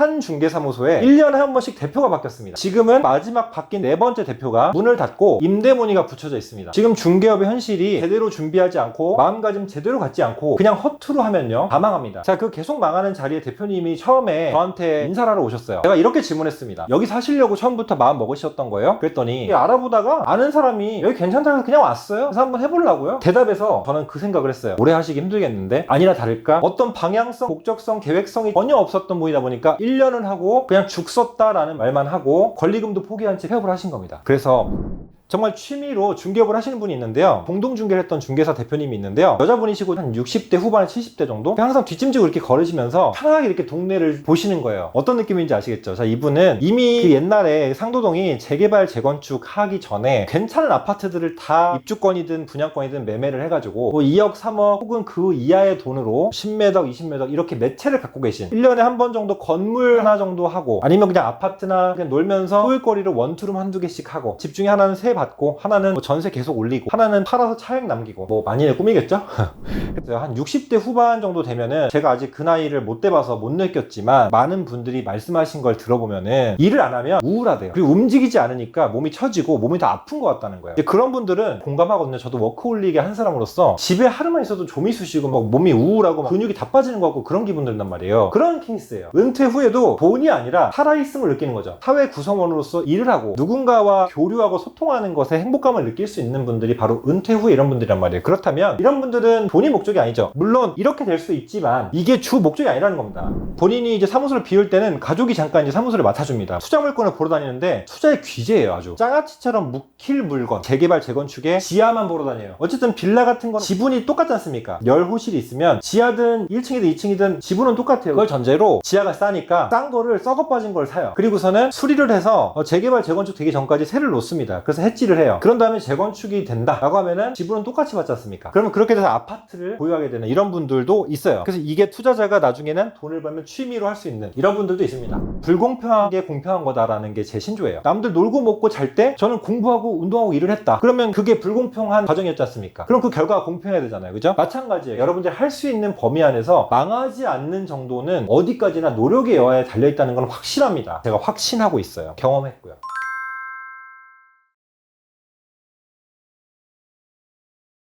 한 중개사무소에 1년에 한 번씩 대표가 바뀌었습니다. 지금은 마지막 바뀐 네 번째 대표가 문을 닫고 임대문의가 붙여져 있습니다. 지금 중개업의 현실이 제대로 준비하지 않고 마음가짐 제대로 갖지 않고 그냥 허투루 하면요 다 망합니다. 자 그 계속 망하는 자리에 대표님이 처음에 저한테 인사를 하러 오셨어요. 제가 이렇게 질문했습니다. 여기 사시려고 처음부터 마음 먹으셨던 거예요? 그랬더니 알아보다가 아는 사람이 여기 괜찮다고 그냥 왔어요. 그래서 한번 해보려고요. 대답에서 저는 그 생각을 했어요. 오래 하시기 힘들겠는데 아니나 다를까 어떤 방향성, 목적성, 계획성이 전혀 없었던 분이다 보니까 1년을 하고 그냥 죽 썼다라는 말만 하고 권리금도 포기한 채 폐업을 하신 겁니다. 그래서 정말 취미로 중개업을 하시는 분이 있는데요. 공동 중개를 했던 중개사 대표님이 있는데요. 여자분이시고 한 60대 후반 70대 정도? 항상 뒷짐지고 이렇게 걸으시면서 편하게 이렇게 동네를 보시는 거예요. 어떤 느낌인지 아시겠죠? 자, 이분은 이미 그 옛날에 상도동이 재개발 재건축 하기 전에 괜찮은 아파트들을 다 입주권이든 분양권이든 매매를 해가지고 뭐 2억, 3억 혹은 그 이하의 돈으로 10매덕, 20매덕 이렇게 매체를 갖고 계신 1년에 한 번 정도 건물 하나 정도 하고 아니면 그냥 아파트나 그냥 놀면서 소일거리를 원투룸 한두 개씩 하고 집 중에 하나는 세 받고 하나는 뭐 전세 계속 올리고 하나는 팔아서 차액 남기고 뭐 많이의 꿈이겠죠? 한 60대 후반 정도 되면은 제가 아직 그 나이를 못 돼봐서 못 느꼈지만 많은 분들이 말씀하신 걸 들어보면은 일을 안 하면 우울하대요. 그리고 움직이지 않으니까 몸이 처지고 몸이 다 아픈 것 같다는 거예요. 그런 분들은 공감하거든요. 저도 워크홀릭의 한 사람으로서 집에 하루만 있어도 쑤시고 막 몸이 우울하고 막 근육이 다 빠지는 것 같고 그런 기분 든단 말이에요. 그런 케이스예요. 은퇴 후에도 돈이 아니라 살아있음을 느끼는 거죠. 사회 구성원으로서 일을 하고 누군가와 교류하고 소통하는 것에 행복감을 느낄 수 있는 분들이 바로 은퇴 후에 이런 분들이란 말이에요. 그렇다면 이런 분들은 돈이 목적 이 아니죠. 물론 이렇게 될 수 있지만 이게 주 목적이 아니라는 겁니다. 본인이 이제 사무소를 비울 때는 가족이 잠깐 이제 사무소를 맡아줍니다. 투자 물건을 보러 다니는데 투자의 귀재예요, 아주. 장아찌처럼 묵힐 물건, 재개발, 재건축에 지하만 보러 다녀요. 어쨌든 빌라 같은 건 지분이 똑같지 않습니까? 열 호실이 있으면 지하든 1층이든 2층이든 지분은 똑같아요. 그걸 전제로 지하가 싸니까 싼 거를 썩어 빠진 걸 사요. 그리고서는 수리를 해서 어, 재개발, 재건축 되기 전까지 세를 놓습니다. 그래서 해지를 해요. 그런 다음에 재건축이 된다라고 하면은 지분은 똑같이 받지 않습니까? 그러면 그렇게 돼서 아파트를 보유하게 되는 이런 분들도 있어요. 그래서 이게 투자자가 나중에는 돈을 벌면 취미로 할 수 있는 이런 분들도 있습니다. 불공평하게 공평한 거다라는 게 제 신조예요. 남들 놀고 먹고 잘 때 저는 공부하고 운동하고 일을 했다. 그러면 그게 불공평한 과정이었지 않습니까? 그럼 그 결과가 공평해야 되잖아요. 그죠? 마찬가지예요. 여러분들이 할 수 있는 범위 안에서 망하지 않는 정도는 어디까지나 노력의 여하에 달려있다는 건 확실합니다. 제가 확신하고 있어요. 경험했고요.